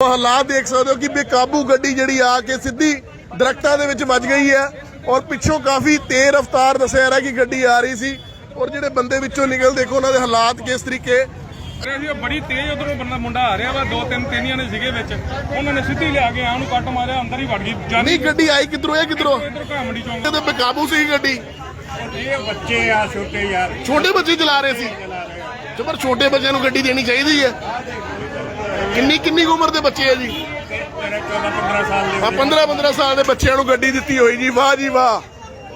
ਉਹ ਹਾਲਾਤ ਦੇਖ ਸਕਦੇ ਹੋ ਕਿ ਬੇਕਾਬੂ ਗੱਡੀ ਜਿਹੜੀ ਆ ਕੇ ਸਿੱਧੀ ਦਰਖਤਾਂ ਦੇ ਵਿੱਚ ਵੱਜ ਗਈ ਹੈ ਔਰ ਪਿੱਛੋਂ ਕਾਫੀ ਤੇਜ਼ ਰਫ਼ਤਾਰ ਦੱਸਿਆ ਜਾ ਰਿਹਾ ਕਿ ਗੱਡੀ ਆ ਰਹੀ ਸੀ ਔਰ ਜਿਹੜੇ ਬੰਦੇ ਵਿੱਚੋਂ ਨਿਕਲ ਦੇਖੋ ਉਹਨਾਂ ਦੇ ਹਾਲਾਤ ਕਿਸ ਤਰੀਕੇ। ਅਰੇ ਜੀ ਉਹ ਬੜੀ ਤੇਜ਼ ਉਧਰੋਂ ਬੰਦਾ ਮੁੰਡਾ ਆ ਰਿਹਾ ਵਾ ਦੋ ਤਿੰਨ ਤੇਨੀਆਂ ਨੇ ਸੀਗੇ ਵਿੱਚ। ਉਹਨਾਂ ਨੇ ਸਿੱਧੀ ਲਿਆ ਕੇ ਆ ਉਹਨੂੰ ਕੱਟ ਮਾਰਿਆ ਅੰਦਰ ਹੀ ਵੜ ਗਈ। ਨਹੀਂ ਗੱਡੀ ਆਈ ਕਿੱਧਰੋਂ ਇਹ ਕਿੱਧਰੋਂ? ਇਧਰ ਘਾਮੜੀ ਚੌਂਕ। ਤੇ ਬੇਕਾਬੂ ਸੀ ਗੱਡੀ। ਇਹ ਬੱਚੇ ਆ ਛੋਟੇ ਯਾਰ। ਛੋਟੇ ਬੱਚੇ ਚਲਾ ਰਹੇ ਸੀ। ਤੇ ਪਰ ਛੋਟੇ ਬੱਚਿਆਂ ਨੂੰ ਗੱਡੀ ਦੇਣੀ ਚਾਹੀਦੀ ਹੈ। ਕਿੰਨੀ ਕਿੰਨੀ ਕੁ ਉਮਰ ਦੇ ਬੱਚੇ ਆ ਜੀ? ਮੇਰੇ 14 15 ਸਾਲ ਦੇ ਆ 15 15 ਸਾਲ ਦੇ ਬੱਚਿਆਂ ਨੂੰ ਗੱਡੀ ਦਿੱਤੀ ਹੋਈ ਜੀ ਵਾਹ ਜੀ ਵਾਹ।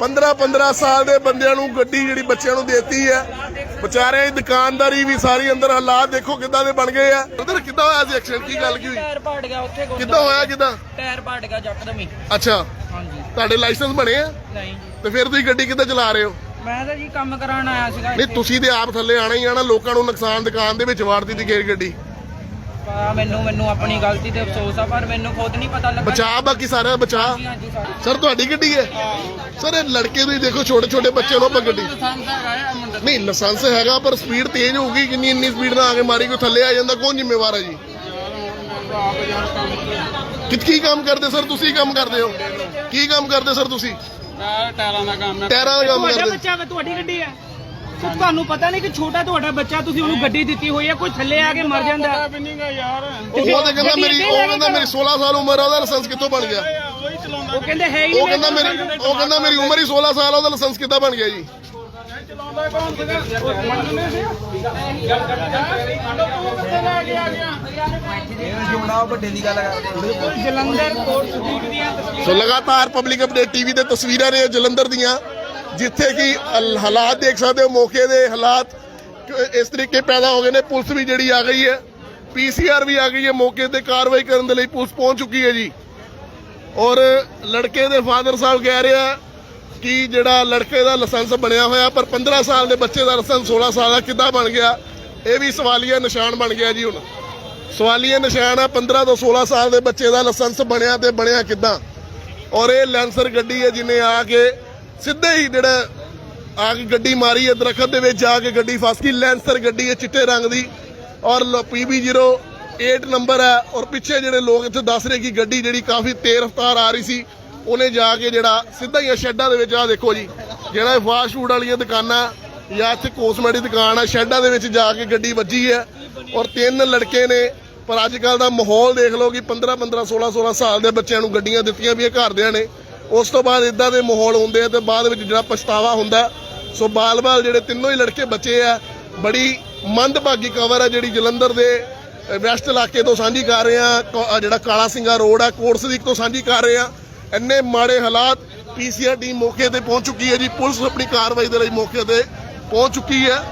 15 15 ਸਾਲ ਦੇ ਬੰਦਿਆਂ ਨੂੰ ਗੱਡੀ ਜਿਹੜੀ ਬੱਚਿਆਂ ਨੂੰ ਦੇਤੀ ਹੈ। ਵਿਚਾਰੇ ਦੁਕਾਨਦਾਰੀ ਵੀ ਸਾਰੀ ਅੰਦਰ ਹਾਲਾਤ ਦੇਖੋ ਕਿੱਦਾਂ ਦੇ ਬਣ ਗਏ ਆ। ਉਧਰ ਕਿੱਦਾਂ ਹੋਇਆ ਸੀ ਐਕਸੀਡੈਂਟ ਕੀ ਗੱਲ ਕੀ ਹੋਈ? ਟਾਇਰ ਪਾੜ ਗਿਆ ਉੱਥੇ। ਕਿੱਦਾਂ ਹੋਇਆ ਕਿੱਦਾਂ? ਟਾਇਰ ਪਾੜ ਗਿਆ ਜੱਕਦਮ ਹੀ ਅੱਛਾ। ਹਾਂਜੀ। ਤੁਹਾਡੇ ਲਾਇਸੈਂਸ ਬਣੇ ਆ? ਨਹੀਂ। ਜੀ ਤੇ ਫਿਰ ਤੁਸੀਂ ਗੱਡੀ ਕਿੱਦਾਂ ਚਲਾ ਰਹੇ ਹੋ? ਮੈਂ ਤਾਂ ਜੀ ਕੰਮ ਕਰਾਉਣ ਆਇਆ ਸੀਗਾ ਨਹੀਂ ਤੁਸੀਂ ਤੇ ਆਪ ਥੱਲੇ ਆਣਾ ਹੀ ਆਣਾ ਲੋਕਾਂ ਨੂੰ ਨੁਕਸਾਨ ਦੁਕਾਨ ਦੇ ਵਿੱਚ ਵਾੜਦੀ ਦੀ ਗੇਰ ਗੱਡੀ। ਪਾ ਮੈਨੂੰ ਮੈਨੂੰ ਆਪਣੀ ਗਲਤੀ ਤੇ ਅਫਸੋਸ ਆ ਪਰ ਮੈਨੂੰ ਖੁਦ ਨਹੀਂ ਪਤਾ ਲੱਗਾ ਬਚਾ ਬਾਕੀ ਸਾਰਾ ਬਚਾ ਹਾਂਜੀ ਹਾਂਜੀ ਸਰ। ਸਰ ਤੁਹਾਡੀ ਗੱਡੀ ਹੈ? ਸਰ ਇਹ ਲੜਕੇ ਨੂੰ ਹੀ ਦੇਖੋ ਛੋਟੇ ਛੋਟੇ ਬੱਚੇ ਨੂੰ ਆਪਾਂ ਗੱਡੀ। ਨਹੀਂ ਲਾਇਸੈਂਸ ਹੈਗਾ ਪਰ ਸਪੀਡ ਤੇਜ਼ ਹੋਊਗੀ ਕਿੰਨੀ ਇੰਨੀ ਸਪੀਡ ਨਾਲ ਆ ਕੇ ਮਾਰੀ ਕੋਈ ਥੱਲੇ ਆ ਜਾਂਦਾ ਕੌਣ ਜ਼ਿੰਮੇਵਾਰ ਹੈ ਜੀ? ਕਿਤ ਕੀ ਕੰਮ ਕਰਦੇ ਸਰ ਤੁਸੀਂ ਕੰਮ ਕਰਦੇ ਹੋ? ਕੀ ਕੰਮ ਕਰਦੇ ਸਰ ਤੁਸੀਂ? ਟਾਇਰਾਂ ਦਾ ਕੰਮ ਟਾਇਰਾਂ ਦਾ ਕੰਮ ਤੁਹਾਡਾ ਕਰਦੇ। ਬੱਚਾ ਵਾ ਤੁਹਾਡੀ ਗੱਡੀ ਹੈ? ਤੇ ਤੁਹਾਨੂੰ ਪਤਾ ਨਹੀਂ ਕਿ ਛੋਟਾ ਤੁਹਾਡਾ ਬੱਚਾ ਤੁਸੀਂ ਉਹਨੂੰ ਗੱਡੀ ਦਿੱਤੀ ਹੋਈ ਹੈ ਕੋਈ ਥੱਲੇ ਆ ਕੇ ਮਰ ਜਾਂਦਾ। ਵੀ ਨਹੀਂਗਾ ਯਾਰ। ਉਹ ਤਾਂ ਕਹਿੰਦਾ ਮੇਰੀ ਉਹ ਕਹਿੰਦਾ ਮੇਰੀ 16 ਸਾਲ ਉਮਰ ਆ ਉਹਦਾ ਲਾਇਸੈਂਸ ਕਿੱਥੋਂ ਬਣ ਗਿਆ? ਉਹੀ ਚਲਾਉਂਦਾ ਉਹ ਕਹਿੰਦੇ ਹੈ ਹੀ ਉਹ ਕਹਿੰਦਾ ਮੇਰੀ ਉਹ ਕਹਿੰਦਾ ਮੇਰੀ ਉਮਰ ਹੀ 16 ਸਾਲ ਆ ਉਹਦਾ ਲਾਇਸੈਂਸ ਕਿੱਦਾਂ ਬਣ ਗਿਆ ਜੀ? ਚਲਾਉਂਦਾ ਕੌਣ ਸੀਗਾ? ਉਹ ਮੰਨਦੇ ਸੀ। ਜਲੰਧਰ ਕੋਟ ਸਟਰੀਟ ਦੀਆਂ ਤਸਵੀਰਾਂ ਸੋ ਲਗਾਤਾਰ ਪਬਲਿਕ ਅਪਡੇਟ ਟੀਵੀ ਤੇ ਤਸਵੀਰਾਂ ਨੇ ਜਲੰਧਰ ਦੀਆਂ। ਜਿੱਥੇ ਕਿ ਹਾਲਾਤ ਦੇਖ ਸਕਦੇ ਹੋ, ਮੌਕੇ ਦੇ ਹਾਲਾਤ ਇਸ ਤਰੀਕੇ ਪੈਦਾ ਹੋ ਗਏ ਨੇ। ਪੁਲਿਸ ਵੀ ਜਿਹੜੀ ਆ ਗਈ ਹੈ। ਪੀਸੀਆਰ ਵੀ ਆ ਗਈ ਹੈ। ਮੌਕੇ ਤੇ ਕਾਰਵਾਈ ਕਰਨ ਦੇ ਲਈ ਪੁਲਿਸ ਪਹੁੰਚ ਚੁੱਕੀ ਹੈ ਜੀ। ਔਰ ਲੜਕੇ ਦੇ ਫਾਦਰ ਸਾਹਿਬ ਕਹਿ ਰਿਹਾ ਕਿ ਜਿਹੜਾ ਲੜਕੇ ਦਾ ਲਾਇਸੈਂਸ ਬਣਿਆ ਹੋਇਆ, ਪਰ 15 ਸਾਲ ਦੇ ਬੱਚੇ ਦਾ ਲਾਇਸੈਂਸ 16 ਸਾਲ ਦਾ ਕਿੱਦਾਂ ਬਣ ਗਿਆ, ਇਹ ਵੀ ਸਵਾਲੀਆ ਨਿਸ਼ਾਨ ਬਣ ਗਿਆ ਜੀ ਹੁਣ। ਸਵਾਲੀਆ ਨਿਸ਼ਾਨ ਆ 15 ਤੋਂ 16 ਸਾਲ ਦੇ ਬੱਚੇ ਦਾ ਲਾਇਸੈਂਸ ਬਣਿਆ ਤੇ ਬਣਿਆ ਕਿੱਦਾਂ? ਔਰ ਇਹ ਲੈਂਸਰ ਗੱਡੀ ਹੈ ਜਿਹਨੇ ਆ ਕੇ ਸਿੱਧੇ ਹੀ ਜਿਹੜਾ ਆ ਕੇ ਗੱਡੀ ਮਾਰੀ ਹੈ, ਦਰਖਤ ਦੇ ਵਿੱਚ ਜਾ ਕੇ ਗੱਡੀ ਫਸ ਗਈ, ਲੈਂਸਰ ਗੱਡੀ ਹੈ ਚਿੱਟੇ ਰੰਗ ਦੀ। ਔਰ PB08 ਨੰਬਰ ਹੈ। ਔਰ ਪਿੱਛੇ ਜਿਹੜੇ ਲੋਕ ਇੱਥੇ ਦੱਸ ਰਹੇ ਕਿ ਗੱਡੀ ਜਿਹੜੀ ਕਾਫੀ ਤੇਜ਼ ਰਫ਼ਤਾਰ ਆ ਰਹੀ ਸੀ, ਉਹਨੇ ਜਾ ਕੇ ਜਿਹੜਾ ਸਿੱਧਾ ਹੀ ਸ਼ੈੱਡਾਂ ਦੇ ਵਿੱਚ ਆ ਦੇਖੋ ਜੀ, ਜਿਹੜਾ ਫਾਸਟ ਫੂਡ ਵਾਲੀਆਂ ਦੁਕਾਨਾਂ ਜਾਂ ਇੱਥੇ ਕੋਸਮੈਟਿਕ ਦੁਕਾਨ ਆ, ਸ਼ੈੱਡਾਂ ਦੇ ਵਿੱਚ ਜਾ ਕੇ ਗੱਡੀ ਵੱਜੀ ਹੈ। ਔਰ ਤਿੰਨ ਲੜਕੇ ਨੇ, ਪਰ ਅੱਜ ਕੱਲ ਦਾ ਮਾਹੌਲ ਦੇਖ ਲਓ ਕਿ 15 15 16 16 ਸਾਲ ਦੇ ਬੱਚਿਆਂ ਨੂੰ ਗੱਡੀਆਂ ਦਿੱਤੀਆਂ ਵੀ ਇਹ ਘਰਦਿਆਂ ਨੇ। ਉਸ ਤੋਂ ਬਾਅਦ ਇਦਾਂ ਦੇ ਮਾਹੌਲ ਹੁੰਦੇ ਆ ਤੇ ਬਾਅਦ ਵਿੱਚ ਜਿਹੜਾ ਪਛਤਾਵਾ ਹੁੰਦਾ, ਸੋ ਬਾਲ-ਬਾਲ ਜਿਹੜੇ ਤਿੰਨੋਂ ਹੀ ਲੜਕੇ ਬੱਚੇ ਆ, ਬੜੀ ਮੰਦਭਾਗੀ ਕਵਰ ਹੈ ਜਿਹੜੀ ਜਲੰਧਰ ਦੇ ਵੈਸਟ ਇਲਾਕੇ ਤੋਂ ਸਾਂਝੀ ਕਰ ਰਹੇ ਆ ਜਿਹੜਾ ਕਾਲਾ ਸਿੰਘਾ ਰੋਡ ਆ ਕੋਟਸਦੀਕ ਤੋਂ ਸਾਂਝੀ ਕਰ ਰਹੇ ਆ। ਇੰਨੇ ਮਾੜੇ ਹਾਲਾਤ ਪੀਸੀਆਰ ਟੀਮ ਮੌਕੇ ਤੇ ਪਹੁੰਚ ਚੁੱਕੀ ਹੈ ਜੀ, ਪੁਲਿਸ ਆਪਣੀ ਕਾਰਵਾਈ ਦੇ ਲਈ ਮੌਕੇ ਤੇ ਪਹੁੰਚ ਚੁੱਕੀ ਹੈ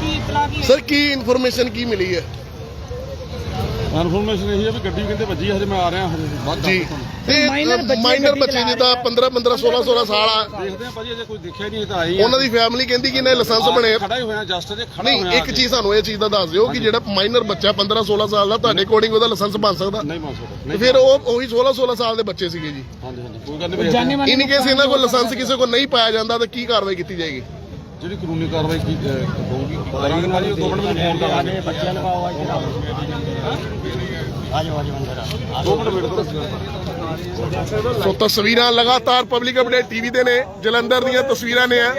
ਕੀ ਇਤਲਾ ਕੀ ਸਰ ਕੀ ਇਨਫੋਰਮੇਸ਼ਨ ਕੀ ਮਿਲੀ ਹੈ? ਇਨਫੋਰਮੇਸ਼ਨ ਇਹ ਹੈ ਵੀ ਗੱਡੀ ਕਹਿੰਦੇ ਵੱਜੀ ਹਜੇ ਮੈਂ ਆ ਰਿਹਾ ਹਜੇ ਬਾਅਦ ਜੀ। ਤੇ ਬੱਚੇ ਮਾਈਨਰ ਬੱਚੇ ਚਲਾ ਜਿੱਦਾਂ 15 15 16 16 ਸਾਲ ਆ। ਦੇਖਦੇ ਆ ਭਾਜੀ ਅਜੇ ਕੋਈ ਦੇਖਿਆ ਨਹੀਂ ਤਾਂ ਆਈ ਉਹਨਾਂ ਦੀ ਫੈਮਿਲੀ ਕਹਿੰਦੀ ਕਿ ਇਹਨੇ ਲਾਇਸੈਂਸ ਬਣੇ ਖੜਾ ਹੀ ਹੋਇਆ ਜਸਟ ਜੇ ਖੜਾ ਨਹੀਂ ਹੋਇਆ ਇੱਕ ਚੀਜ਼ ਸਾਨੂੰ ਇਹ ਚੀਜ਼ ਦਾ ਦੱਸ ਦਿਓ ਕਿ ਜਿਹੜਾ ਮਾਈਨਰ ਬੱਚਾ 15 16 ਸਾਲ ਦਾ ਤੁਹਾਡੇ ਅਕੋਰਡਿੰਗ ਉਹਦਾ ਲਾਇਸੈਂਸ ਬਣ ਸਕਦਾ। ਨਹੀਂ ਮੰਨ ਸਕਦਾ ਤੇ ਫਿਰ ਉਹ ਉਹੀ 16 16 ਸਾਲ ਦੇ ਬੱਚੇ ਸੀਗੇ ਜੀ। ਹਾਂਜੀ ਹਾਂਜੀ ਕੋਈ ਗੱਲ ਨਹੀਂ ਇਨ ਕੇਸ ਇਹਨਾਂ ਕੋਲ ਲਾਇਸੈਂਸ ਕਿਸੇ ਕੋਲ ਨਹੀਂ ਪਾਇਆ ਜਾਂਦਾ ਤਾਂ ਕੀ ਕਾਰਵਾਈ ਕੀਤੀ ਜਾਏਗੀ? ਜਿਹੜੀ ਕਾਨੂੰਨੀ ਕਾਰਵਾਈ ਕੀ ਅਹ, ਹੋਊਗੀ ਕਰਾਂਗੇ? ਭਾਜੀ ਉਹ ਦੋ। ਮਿੰਟ ਵਿੱਚ ਫੋਨ ਕਰਾਂਗੇ ਦੋ ਮਿੰਟ ਵੇਟ ਕਰੋ ਸੋ ਤਸਵੀਰਾਂ ਲਗਾਤਾਰ ਪਬਲਿਕ ਅਪਡੇਟ ਟੀਵੀ ਤੇ ਨੇ ਜਲੰਧਰ ਦੀਆਂ ਤਸਵੀਰਾਂ ਨੇ ਆ।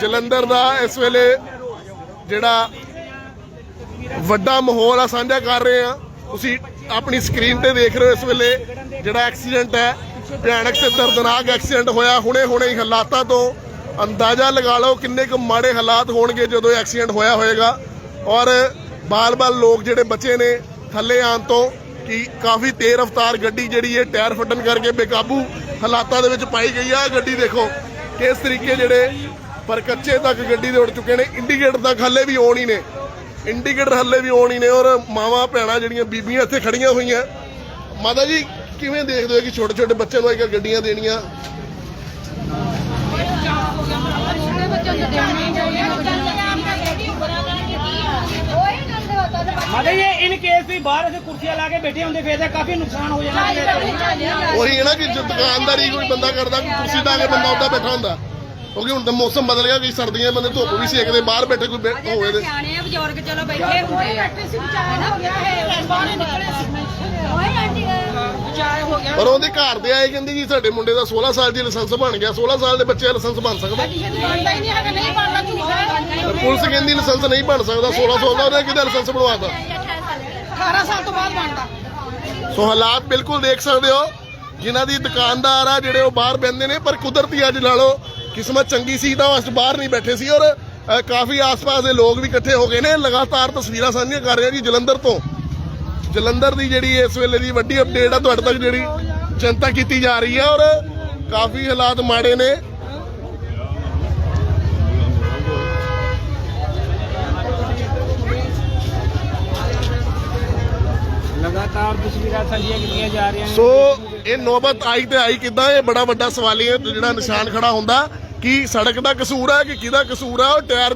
ਜਲੰਧਰ ਦਾ ਇਸ ਵੇਲੇ ਜਿਹੜਾ ਵੱਡਾ ਮਾਹੌਲ ਆ ਸਾਂਝਾ ਕਰ ਰਹੇ ਆ। ਤੁਸੀਂ ਆਪਣੀ ਸਕਰੀਨ ਤੇ ਦੇਖ ਰਹੇ ਹੋ ਇਸ ਵੇਲੇ ਜਿਹੜਾ ਐਕਸੀਡੈਂਟ ਹੈ। ਭਿਆਨਕ ਤੇ ਦਰਦਨਾਕ ਐਕਸੀਡੈਂਟ ਹੋਇਆ ਹੁਣੇ ਹੁਣੇ ਹੀ ਹਾਲਾਤਾਂ ਤੋਂ ਅੰਦਾਜ਼ਾ ਲਗਾ ਲਓ ਕਿੰਨੇ ਕੁ ਮਾੜੇ ਹਾਲਾਤ ਹੋਣਗੇ ਜਦੋਂ ਐਕਸੀਡੈਂਟ ਹੋਇਆ ਹੋਏਗਾ। ਔਰ ਬਾਲ-ਬਾਲ ਲੋਕ ਜਿਹੜੇ ਬਚੇ ਨੇ ਥੱਲੇ ਆਉਣ ਤੋਂ ਕਿ ਕਾਫੀ ਤੇਜ਼ ਰਫ਼ਤਾਰ ਗੱਡੀ ਜਿਹੜੀ ਹੈ ਟਾਇਰ ਫਟਣ ਕਰਕੇ ਬੇਕਾਬੂ ਹਾਲਾਤਾਂ ਦੇ ਵਿੱਚ ਪਾਈ ਗਈ ਆ। ਗੱਡੀ ਦੇਖੋ ਕਿਸ ਤਰੀਕੇ ਜਿਹੜੇ ਪਰ ਕੱਚੇ ਤੱਕ ਗੱਡੀ ਦੇ ਉੱਡ ਚੁੱਕੇ ਨੇ। ਇੰਡੀਕੇਟਰ ਤੱਕ ਹੱਲੇ ਵੀ ਆਉਣ ਹੀ ਨੇ। ਇੰਡੀਕੇਟਰ ਹੱਲੇ ਵੀ ਆਉਣ ਹੀ ਨੇ ਔਰ ਮਾਵਾਂ, ਭੈਣਾਂ ਜਿਹੜੀਆਂ ਬੀਬੀਆਂ ਇੱਥੇ ਖੜੀਆਂ ਹੋਈਆਂ। ਮਾਤਾ ਜੀ, ਕਿਵੇਂ ਦੇਖਦੇ ਹੋ ਕਿ ਛੋਟੇ ਛੋਟੇ ਬੱਚਿਆਂ ਨੂੰ ਇੱਕ ਗੱਡੀਆਂ ਦੇਣੀਆਂ ਛੋਟੇ ਬੱਚਿਆਂ ਨੂੰ ਦੇਣੀ ਹੀ ਚਾਹੀਦੀ ਮਾਤਾ ਜੀ ਇਨ ਕੇਸ ਵੀ ਬਾਹਰ ਅਸੀਂ ਕੁਰਸੀਆਂ ਲਾ ਕੇ ਬੈਠੇ ਹੁੰਦੇ ਫੇਰ ਤਾਂ ਕਾਫੀ ਨੁਕਸਾਨ ਹੋ ਜਾਣਾ ਸੀ ਉਹੀ ਹੈ ਨਾ ਕਿ ਜੋ ਦੁਕਾਨਦਾਰੀ ਕੋਈ ਬੰਦਾ ਕਰਦਾ ਕੋਈ ਕੁਰਸੀ ਢਾ ਕੇ ਬੰਦਾ ਉੱਦਾਂ ਬੈਠਾ ਹੁੰਦਾ। ਕਿਉਂਕਿ ਹੁਣ ਤਾਂ ਮੌਸਮ ਬਦਲ ਗਿਆ ਕਿ ਸਰਦੀਆਂ ਬੰਦੇ ਧੁੱਪ ਵੀ ਸੇਕਦੇ ਬਾਹਰ ਬੈਠੇ ਕੋਈ ਬੈ- ਹੋਵੇ ਤੇ। ਸਿਆਣੇ ਆ ਬਜ਼ੁਰਗ ਚਲੋ ਬੈਠੇ ਹੁੰਦੇ ਆ। ਪਰ ਉਹਦੇ ਘਰ ਦੇ ਆਏ ਕਹਿੰਦੇ ਜੀ ਸਾਡੇ ਮੁੰਡੇ ਦਾ 16 ਸਾਲ ਦੀ ਲਾਇਸੈਂਸ ਬਣ ਗਿਆ 16 ਸਾਲ ਦੇ ਬੱਚੇ ਦਾ ਲਾਇਸੈਂਸ ਬਣ ਸਕਦਾ। ਤੇ ਪੁਲਿਸ ਕਹਿੰਦੀ ਲਾਇਸੈਂਸ ਨਹੀਂ ਬਣ ਸਕਦਾ 16 ਸਾਲ ਦਾ ਉਹਨੇ ਕਿਹਦਾ ਲਾਇਸੈਂਸ ਬਣਵਾਤਾ? 18 ਸਾਲ ਤੋਂ ਬਾਅਦ ਬਣਦਾ। ਸੋ ਹਾਲਾਤ ਬਿਲਕੁਲ ਦੇਖ ਸਕਦੇ ਹੋ। ਜਿਨ੍ਹਾਂ ਦੀ ਦੁਕਾਨਦਾਰ ਆ, ਜਿਹੜੇ ਉਹ ਬਾਹਰ ਬੈੰਦੇ ਨੇ, ਪਰ ਕੁਦਰਤੀ ਅੱਜ ਲਾ ਕਿਸਮਤ ਚੰਗੀ ਸੀ ਤਾਂ ਉਹ ਬਾਹਰ ਨਹੀਂ ਬੈਠੇ ਸੀ। ਔਰ ਕਾਫੀ ਆਸ-ਪਾਸ ਦੇ ਲੋਕ ਵੀ ਇਕੱਠੇ ਹੋ ਗਏ ਨੇ। ਲਗਾਤਾਰ ਤਸਵੀਰਾਂ ਸਾਂਝੀਆਂ ਕਰ ਰਹੇ ਆ ਜੀ ਜਲੰਧਰ ਤੋਂ। ਜਲੰਧਰ ਦੀ ਜਿਹੜੀ ਇਸ ਵੇਲੇ ਦੀ ਵੱਡੀ ਅਪਡੇਟ ਆ, ਤੁਹਾਡੇ ਤੱਕ ਜਿਹੜੀ ਚਿੰਤਾ ਕੀਤੀ ਜਾ ਰਹੀ ਹੈ ਔਰ, ਕਾਫੀ ਹਾਲਾਤ ਮਾੜੇ ਨੇ। ਲਗਾਤਾਰ ਤਸਵੀਰਾਂ ਸਾਂਝੀਆਂ ਕੀਤੀਆਂ ਜਾ ਰਹੀਆਂ ਸੋ ਇਹ ਨੌਬਤ ਆਈ ਤੇ ਆਈ ਕਿਦਾਂ? ਇਹ ਬੜਾ ਵੱਡਾ ਸਵਾਲ ਹੈ, ਜਿਹੜਾ ਨਿਸ਼ਾਨ ਖੜਾ ਹੁੰਦਾ, ਕਿ ਸੜਕ ਦਾ ਕਸੂਰ ਹੈ ਕਿ ਕਿਹਦਾ ਕਸੂਰ ਹੈ? ਉਹ ਟਾਇਰ